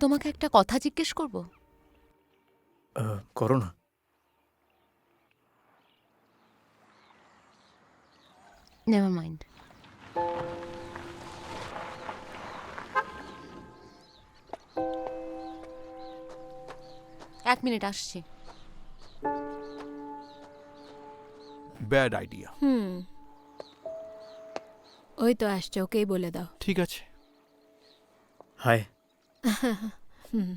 তোমাকে একটা কথা জিজ্ঞেস করব? করো না। নেভার মাইন্ড এক মিনিট আসছি। Bad idea hmm. ওই তো আসছে ওকেই বলে দাও। ঠিক আছে। হাই হুম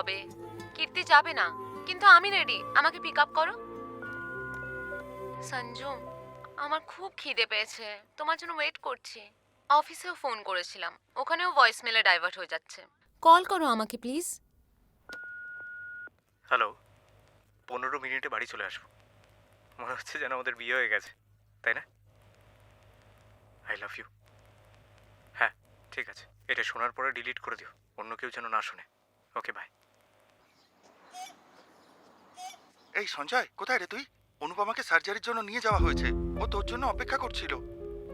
হবে। কীর্তি যাবে না। কিন্তু আমি রেডি আমাকে পিক আপ করো। সঞ্জু, আমার খুব খিদে পেয়েছে। তোমার জন্য ওয়েট করছি। অফিসেও ফোন করেছিলাম। ওখানেও ভয়েস মেলে ডাইভার্ট হয়ে যাচ্ছে। কল করো আমাকে প্লিজ হ্যালো পনেরো মিনিটে বাড়ি চলে আসব। মনে হচ্ছে যেন আমাদের বিয়ে হয়ে গেছে। তাই না? আই লাভ ইউ হ্যাঁ ঠিক আছে। এটা শোনার পরে ডিলিট করে দিও। অন্য কেউ যেন না শুনে। ওকে বাই এই সঞ্জয়, কোথায় রে তুই? অনুপমাকে সার্জারির জন্য নিয়ে যাওয়া হয়েছে। ও তোর জন্য অপেক্ষা করছিল।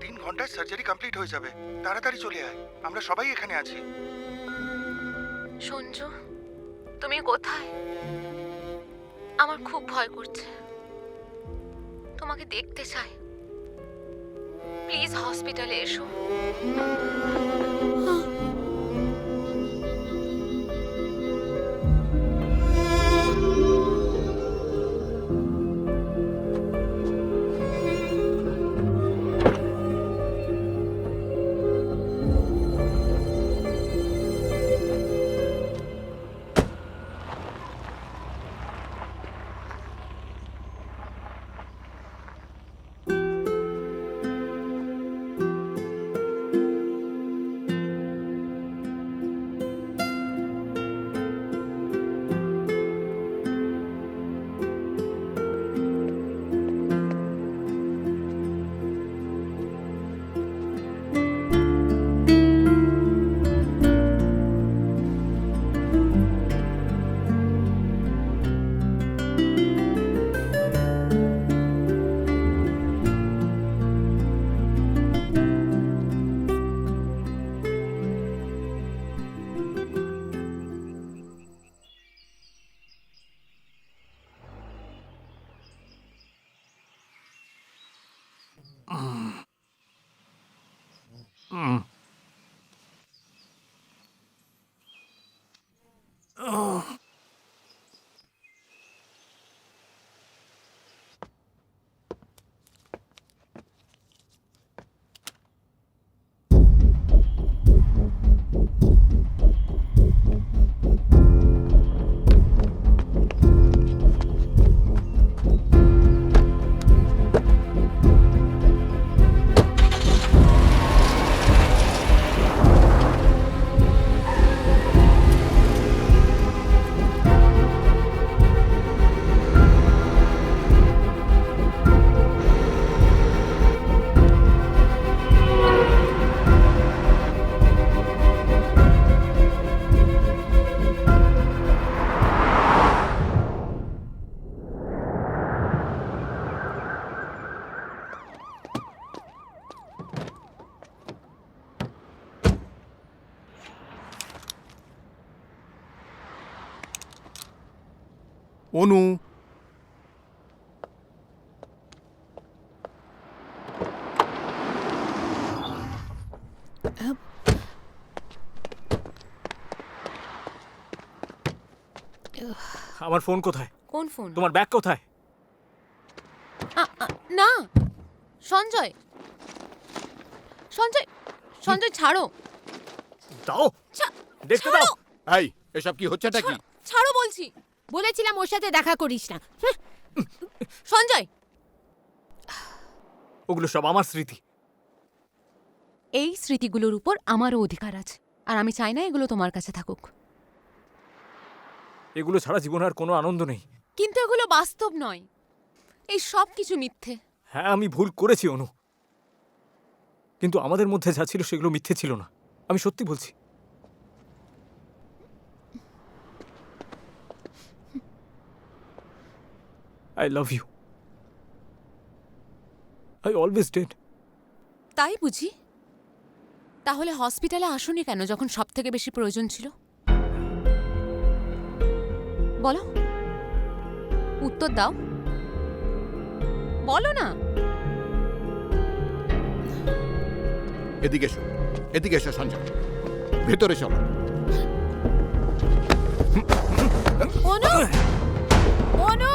তিন ঘন্টায় সার্জারি কমপ্লিট হয়ে যাবে। তাড়াতাড়ি চলে আয়। আমরা সবাই এখানে আছি। সঞ্জু, তুমি কোথায়? আমার খুব ভয় করছে। তোমাকে দেখতে চাই। প্লিজ হসপিটালে এসো। Hmm. অনু। আমার ফোন কোথায়? কোন ফোন? তোমার ব্যাগ কোথায়? না। সঞ্জয়। সঞ্জয় সঞ্জয় ছাড়ো। দাও। দেখতে দাও। এই এসব কি হচ্ছেটা কি? বলেছিলাম ওর সাথে দেখা করিস না। সঞ্জয়। ওগুলো সব আমার স্মৃতি। এই স্মৃতিগুলোর উপর আমারও অধিকার আছে আর আমি চাই না এগুলো তোমার কাছে থাকুক। এগুলো ছাড়া জীবনে আর কোনো আনন্দ নেই। কিন্তু এগুলো বাস্তব নয়। এই সব কিছু মিথ্যে। হ্যাঁ আমি ভুল করেছি অনু। কিন্তু আমাদের মধ্যে যা ছিল সেগুলো মিথ্যে ছিল না। আমি সত্যি বলছি। I love you I always did তাই বুঝি? তাহলে হসপিটালে আসুনি কেন যখন সব থেকে বেশি প্রয়োজন ছিল? বলো। উত্তর দাও। বলো না। এদিকে এসো। এদিকে এসো সঞ্জয়। ভেতরে চলো অনু! অনু!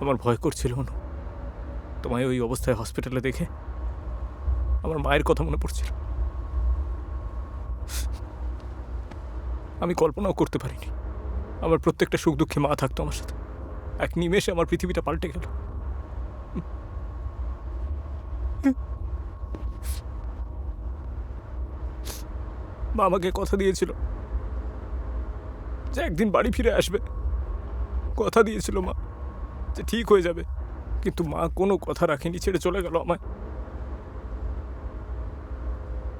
আমার ভয় করছিল অনু। তোমায় ওই অবস্থায় হসপিটালে দেখে আমার মায়ের কথা মনে পড়ছিল। আমি কল্পনাও করতে পারিনি। আমার প্রত্যেকটা সুখ দুঃখে মা থাকতো আমার সাথে। এক নিমেষে আমার পৃথিবীটা পাল্টে গেল। মা আমাকে কথা দিয়েছিল যে একদিন বাড়ি ফিরে আসবে। কথা দিয়েছিল মা। যে ঠিক হয়ে যাবে। কিন্তু মা কোনো কথা রাখেনি, ছেড়ে চলে গেল আমায়।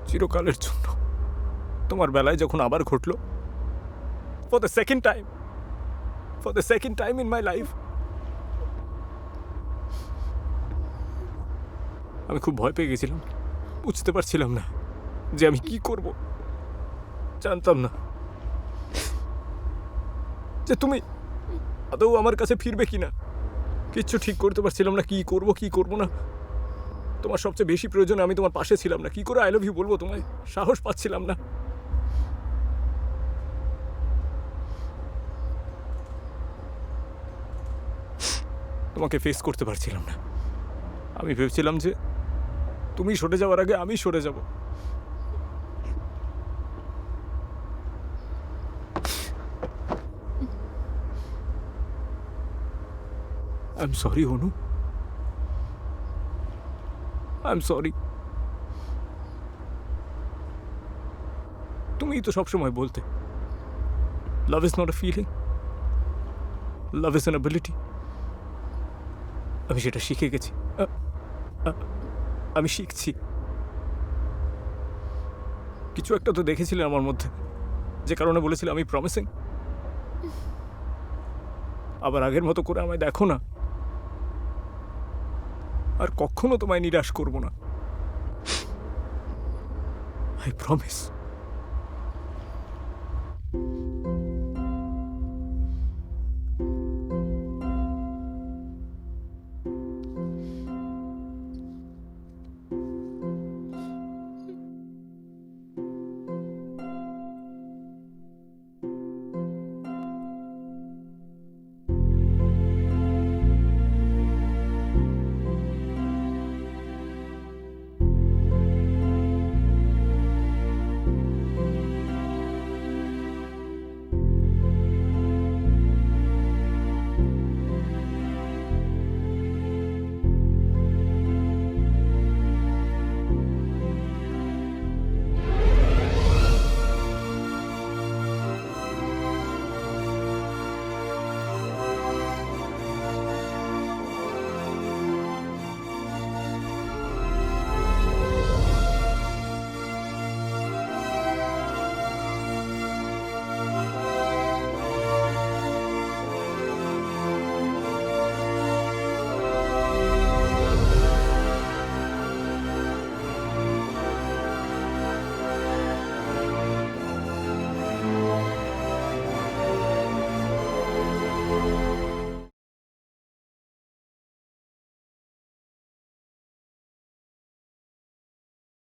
চিরকালের জন্য। তোমার বেলায় যখন আবার ঘটলো for the second time for the second time in my life আমি খুব ভয় পেয়ে গেছিলাম। বুঝতে পারছিলাম না যে আমি কি করব। জানতাম না যে তুমি আদৌ আমার কাছে ফিরবে কিনা। কিচ্ছু ঠিক করতে পারছিলাম না, কি করব কি করব না। তোমার সবচেয়ে বেশি প্রয়োজন আমি তোমার পাশে ছিলাম না। কি করে আই লাভ ইউ বলব তোমায়? সাহস পাচ্ছিলাম না। তোমাকে ফেস করতে পারছিলাম না। আমি ভেবেছিলাম যে তুমি সরে যাওয়ার আগে আমি সরে যাব। I am sorry Anu I am sorry তুমিই তো সবসময় বলতে। Love is not a feeling love is an ability আমি সেটা শিখে গেছি। আমি শিখছি। কিছু একটা তো দেখেছিলে আমার মধ্যে। যে কারণে বলেছিলে আমি প্রমিসিং আবার আগের মতো করে আমায় দেখো না। আর কখনো তোমায় নিরাশ করব না। I promise